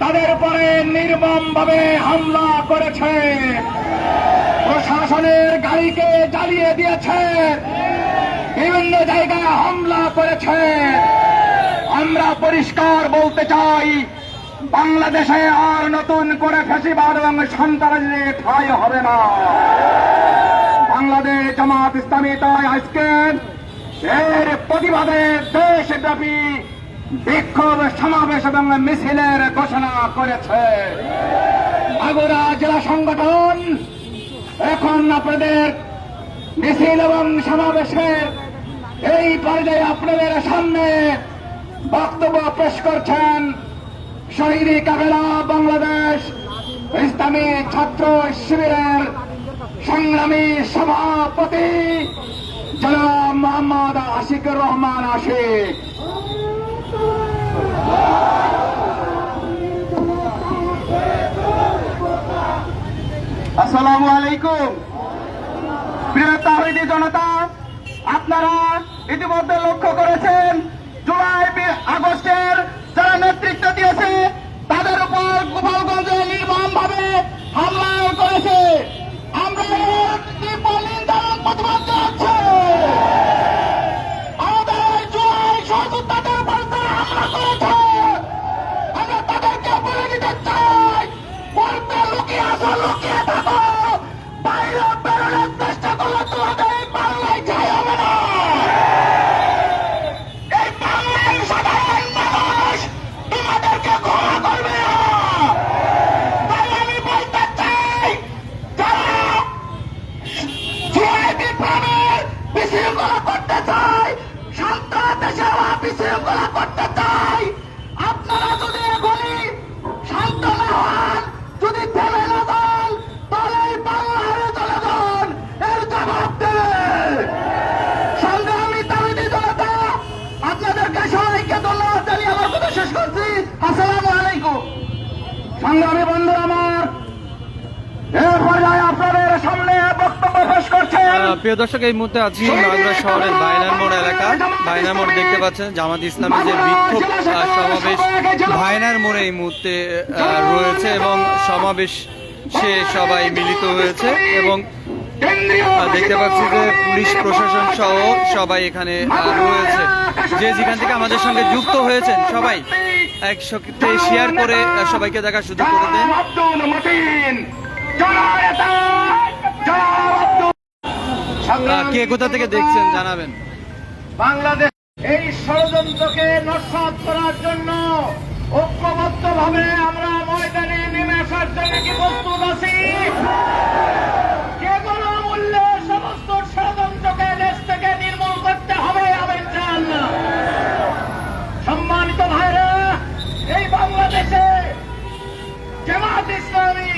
তাদের উপরে নির্মম ভাবে হামলা করেছে। প্রশাসনের গাড়িকে জ্বালিয়ে দিয়েছে। বিভিন্ন জায়গায় হামলা করেছে। আমরা পরিষ্কার বলতে চাই, বাংলাদেশে আর নতুন করে ফেসিবাদ এবং সন্ত্রাসের ঠাঁই হবে না। বাংলাদেশ জামাত ইসলামী তাই আজকে এর প্রতিবাদে দেশব্যাপী বিক্ষোভ সমাবেশ এবং মিছিলের ঘোষণা করেছে। মাগুরা জেলা সংগঠন, এখন আপনাদের মিছিল এবং সমাবেশের এই পর্যায়ে আপনাদের সামনে বক্তব্য পেশ করছেন শহীদ কাবেলা বাংলাদেশ ইসলামী ছাত্র শিবিরের সংগ্রামী সভাপতি জনাব মোহাম্মদ আশিকুর রহমান আশিক। আসসালামু আলাইকুম। প্রিয় তাহিদি জনতা আপনারা ইতিমধ্যে লক্ষ্য করেছেন জুলাই আগস্টের প্রিয় দর্শক এই মুহূর্তে আছি মাগুরা শহরের ভাইনার মোড় এলাকা ভাইনার মোড় দেখতে পাচ্ছেন জামাত ইসলামের যে বিক্ষোভ সমাবেশ ভাইনার মোড়ে এই মুহূর্তে রয়েছে এবং সমাবেশ সে সবাই মিলিত হয়েছে এবং দেখতে পাচ্ছি যে পুলিশ প্রশাসন সহ সবাই এখানে রয়েছে যে যেখান থেকে আমাদের সঙ্গে যুক্ত হয়েছেন সবাই একসাথে শেয়ার করে সবাইকে দেখার সুযোগ করে দেন কে কোথা থেকে দেখছেন জানাবেন। বাংলাদেশ এই ষড়যন্ত্রকে নস্বাত করার জন্য ঐক্যবদ্ধ ভাবে আমরা ময়দানে নেমে আসার জন্য কি প্রস্তুত আছি? যে কোনো মূল্যে সমস্ত ষড়যন্ত্রকে দেশ থেকে নির্মূল করতে হবে আমি চান। সম্মানিত ভাইরা এই বাংলাদেশে জামাত ইসলামী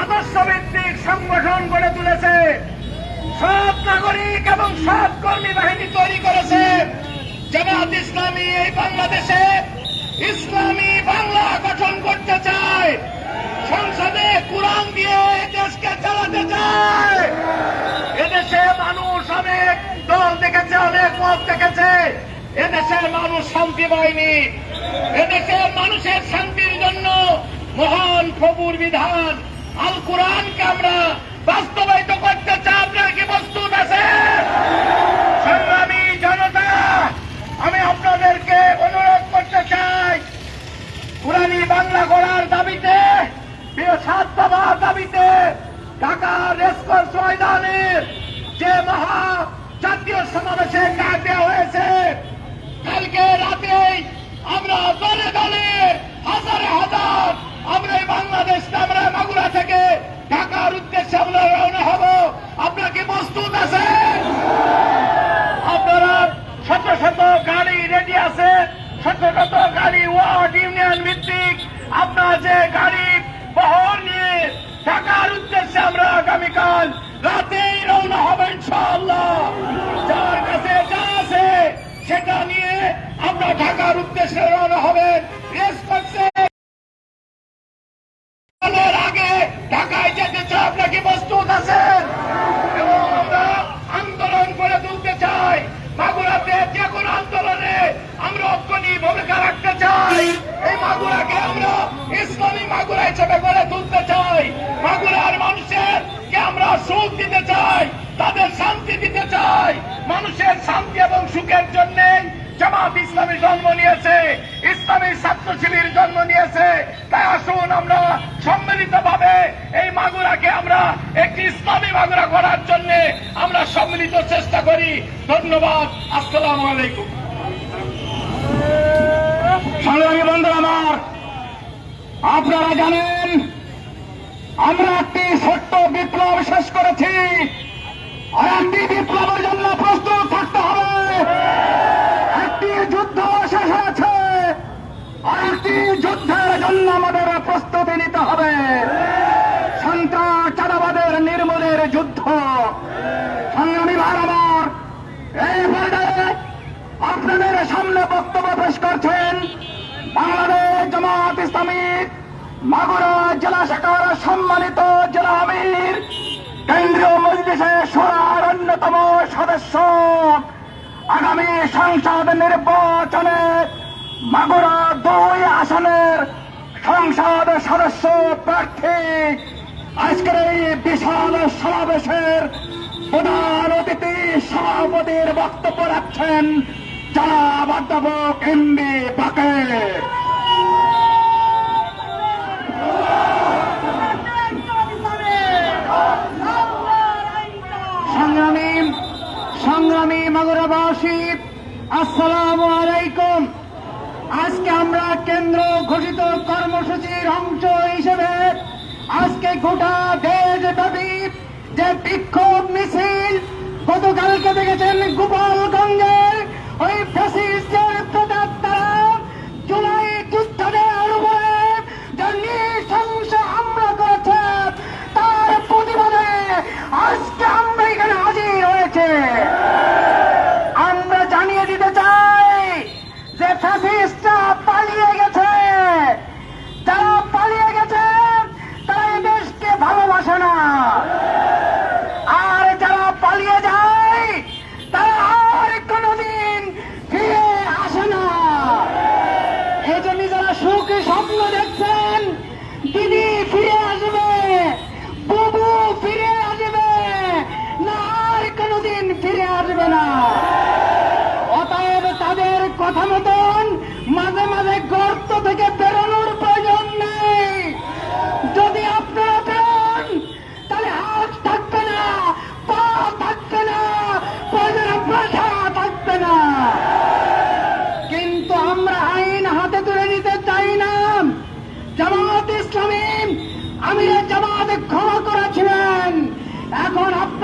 আদর্শ ভিত্তিক সংগঠন গড়ে তুলেছে। সব নাগরিক এবং সব কর্মী বাহিনী তৈরি করেছে। জামাত ইসলামী এই বাংলাদেশে ইসলামী বাংলা গঠন করতে চায়। সংসদে কোরআন দিয়ে দেশকে চালাতে চায়। এদেশে মানুষ অনেক দল দেখেছে, অনেক মত দেখেছে। এদেশের মানুষ শান্তি পায়নি। এদেশের মানুষের শান্তির জন্য মহান প্রভুর বিধান আল কোরআনকে আমরা বাস্তবায়িত করতে চাই। সংগ্রামী জনতা, আমি আপনাদেরকে অনুরোধ করতে চাই, পুরানি বাংলা গড়ার দাবিতে, প্রিয় ছাত্রবার দাবিতে ঢাকা রেসকোর্স ময়দানের যে মহা জাতীয় সমাবেশে কাজ দেওয়া হয়েছে কালকে রাতেই আমরা দলে দলে হাজারে হাজার আমরা এই বাংলাদেশ আমরা মাগুরা থেকে ঢাকার উদ্দেশ্যে আমরা রওনা হব আপনার কি প্রস্তুত আছেন আপনারা শত শত গাড়ি রেডি আছে শত শত গাড়ি ওয়ার্ড ইউনিয়ন ভিত্তিক আপনার যে গাড়ি বহর নিয়ে ঢাকার উদ্দেশ্যে আমরা আগামীকাল রাতেই রওনা হবে ইনশাআল্লাহ। যার কাছে যা আছে সেটা নিয়ে আমরা ঢাকার উদ্দেশ্যে ইসলামী মাগুরা হিসেবে গড়ে তুলতে চাই। মাগুরার মানুষের কে আমরা সুখ দিতে চাই, তাদের শান্তি দিতে চাই। মানুষের শান্তি এবং সুখের জন্য জামাত ইসলামী জন্ম নিয়েছে, ইসলামী ছাত্র শিবির জন্ম নিয়েছে। তাই আসুন আমরা সম্মিলিত ভাবে এই মাগুরাকে আমরা একটি ইসলামী মাগুরা করার জন্য আমরা সম্মিলিত চেষ্টা করি। ধন্যবাদ। আসসালাম আলাইকুম। আপনারা জানেন, আমরা একটি ছোট্ট বিপ্লব শেষ করেছি। আর একটি বিপ্লবের জন্য প্রস্তুত থাকতে হবে। একটি যুদ্ধ শেষ হয়েছে। আর একটি যুদ্ধের জন্য আমাদের প্রস্তুতি নিতে হবে সন্ত্রাস চাঁদাবাদের নির্মূলের যুদ্ধ সংগ্রামী ভাই আমার এই পর্যায়ে আপনাদের সামনে বক্তব্য পেশ করছেন বাংলাদেশ জামাত ইসলামী মাগুরা জেলা শাখার সম্মানিত জেলা আমির, কেন্দ্রীয় মজলিসে সোনার অন্যতম সদস্য। আগামী সংসদ নির্বাচনে মাগুরা দুই আসনের সংসদ সদস্য প্রার্থী। আজকের এই বিশাল সমাবেশের প্রধান অতিথি সভাপতির বক্তব্য রাখছেন জনাব অধ্যাপক এমবি বাকের। সংগ্রামী মাগুরাবাসী, আসসালামু আলাইকুম। আজকে আমরা কেন্দ্র ঘোষিত কর্মসূচির অংশ হিসেবে আজকে গোটা দেশব্যাপী যে বিক্ষোভ মিছিল গতকালকে দেখেছেন গোপালগঞ্জের ওই ফ্যাসিস্টের প্রতাপ তারা জুলাই যুদ্ধের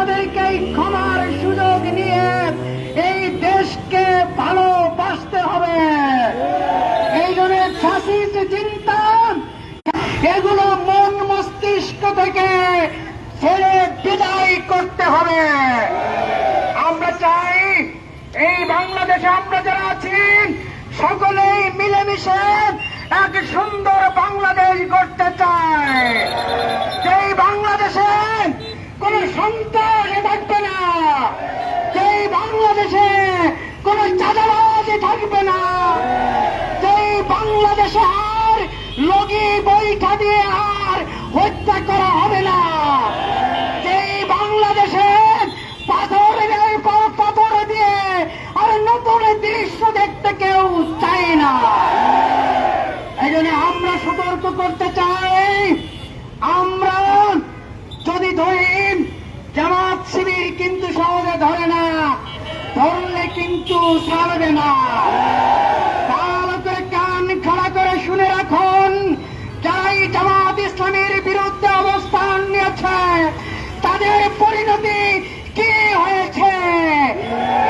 আপনাদেরকে এই ক্ষমার সুযোগ নিয়ে এই দেশকে ভালোবাসতে হবে। এই জন্য ফ্যাসিস্ট চিন্তা এগুলো মন মস্তিষ্ক থেকে ছেড়ে বিদায় করতে হবে। আমরা চাই এই বাংলাদেশে আমরা যারা আছি, সকলেই মিলেমিশে এক সুন্দর বাংলাদেশ গড়তে চাই। যেই বাংলাদেশে কোন সন্ত্রাস থাকবে না। যেই বাংলাদেশে কোন চাঁদাবাজি থাকবে না। যেই বাংলাদেশে আর লগি বৈঠা দিয়ে আর হত্যা করা হবে না। যেই বাংলাদেশে পাথর পাথর দিয়ে আর নতুন দৃশ্য দেখতে কেউ চায় না। এই জন্য আমরা সতর্ক করতে চাই আমরা যদি ধরি জামাত শিবির কিন্তু সহজে ধরে না, ধরলে কিন্তু ছাড়বে না। কান খাড়া করে শুনে রাখুন, যাই জামাত ইসলামের বিরুদ্ধে অবস্থান নিয়েছে, তাদের পরিণতি কি হয়েছে?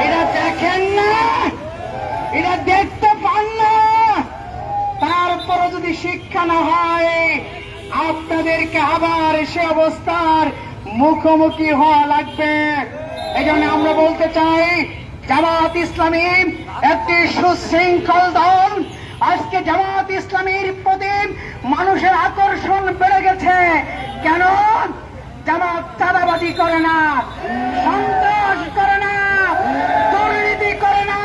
এটা দেখেন না এটা দেখতে পান না। তারপরে যদি শিক্ষা না হয়, আপনাদেরকে আবার সে অবস্থার মুখোমুখি হওয়া লাগবে। এই জন্য আমরা বলতে চাই, জামাত ইসলামী একটি সুশৃঙ্খল দল। আজকে জামাত ইসলামীর প্রতি মানুষের আকর্ষণ বেড়ে গেছে। কেন? জামাত চাঁদাবাজি করে না, সন্ত্রাস করে না, দুর্নীতি করে না।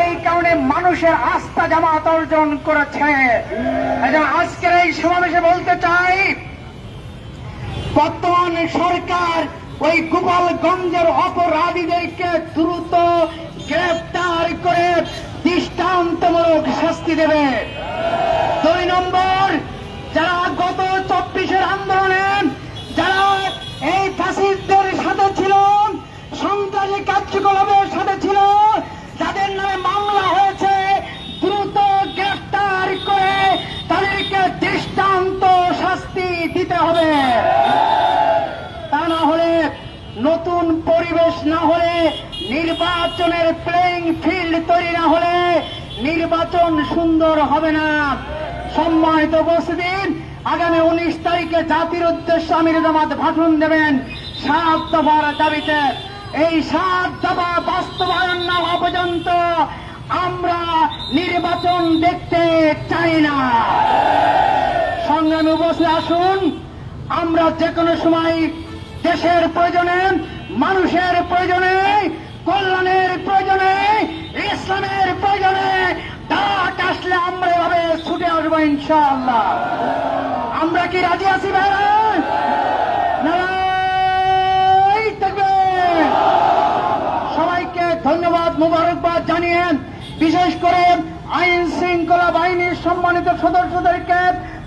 এই কারণে মানুষের আস্থা জামাত অর্জন করেছে। আজকের এই সমাবেশে বলতে চাই, বর্তমান সরকার ওই গোপালগঞ্জের অপরাধীদেরকে দ্রুত গ্রেফতার করে দৃষ্টান্তমূলক শাস্তি দেবে। দুই নম্বর, যারা গত চব্বিশের আন্দোলনে, যারা এই ফাঁসিদের সাথে ছিল, সন্ত্রাসী কার্যকলাপের নির্বাচনের প্লেইং ফিল্ড তৈরি না হলে নির্বাচন সুন্দর হবে না। সম্মানিত উপস্থিতির আগামী উনিশ তারিখে জাতির উদ্দেশ্যে আমির জামাত ভাষণ দেবেন সাত দফার দাবিতে। এই সাত দফা বাস্তবায়ন না হওয়া পর্যন্ত আমরা নির্বাচন দেখতে চাই না। সংগ্রামে বসে আসুন। আমরা যে কোনো সময় দেশের প্রয়োজনে, মানুষের প্রয়োজনে কল্যাণের প্রয়োজনে, ইসলামের প্রয়োজনে ডাক আসলে আমরা এভাবে ছুটে আসব ইনশাআল্লাহ। আমরা কি রাজি আছি ভাইরা? সবাইকে ধন্যবাদ, মুবারকবাদ জানিয়ে বিশেষ করে আইন শৃঙ্খলা বাহিনীর সম্মানিত সদস্যদেরকে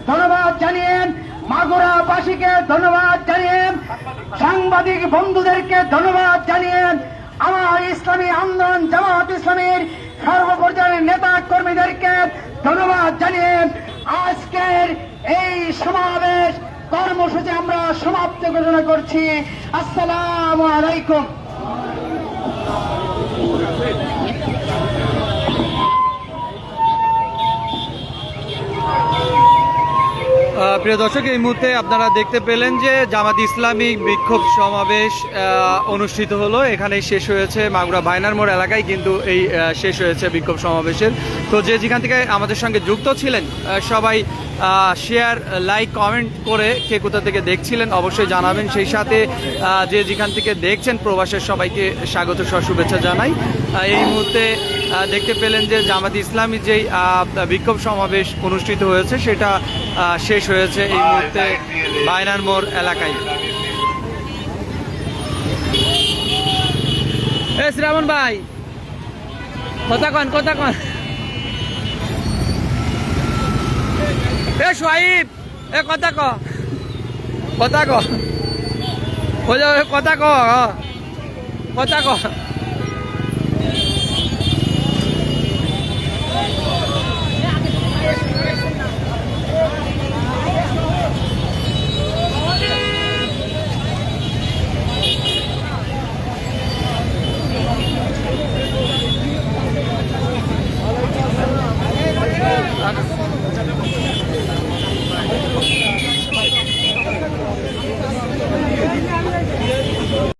ধন্যবাদ জানিয়ে মাগুরাবাসীকে ধন্যবাদ জানিয়ে সাংবাদিক বন্ধুদেরকে ধন্যবাদ জানিয়ে আমার ইসলামী আন্দোলন, জামাত ইসলামীর সর্বপর্যায়ের নেতা কর্মীদেরকে ধন্যবাদ জানিয়ে আজকের এই সমাবেশ কর্মসূচি আমরা সমাপ্ত ঘোষণা করছি। আসসালাম আলাইকুম। প্রিয় দর্শক, এই মুহূর্তে আপনারা দেখতে পেলেন যে জামাত ইসলামী বিক্ষোভ সমাবেশ অনুষ্ঠিত হলো। এখানেই শেষ হয়েছে মাগুরা ভাইনার মোড় এলাকায়, কিন্তু এই শেষ হয়েছে বিক্ষোভ সমাবেশের। তো যে যেখান থেকে আমাদের সঙ্গে যুক্ত ছিলেন সবাই শেয়ার লাইক কমেন্ট করে কে কোথা থেকে দেখছিলেন অবশ্যই জানাবেন। সেই সাথে যে যেখান থেকে দেখছেন প্রবাসের সবাইকে স্বাগত সহ শুভেচ্ছা জানাই। এই মুহূর্তে দেখতে পেলেন যে জামাত ইসলামী যেই বিক্ষোভ সমাবেশ অনুষ্ঠিত হয়েছে, সেটা শেষ হয়েছে এই মুহূর্তে বায়নার মোড় এলাকায়। শ্রাবণ ভাই কথা কন কথা কন এ সোহাইব এ কথা ক। কথা ক। কথা ক কথা ক।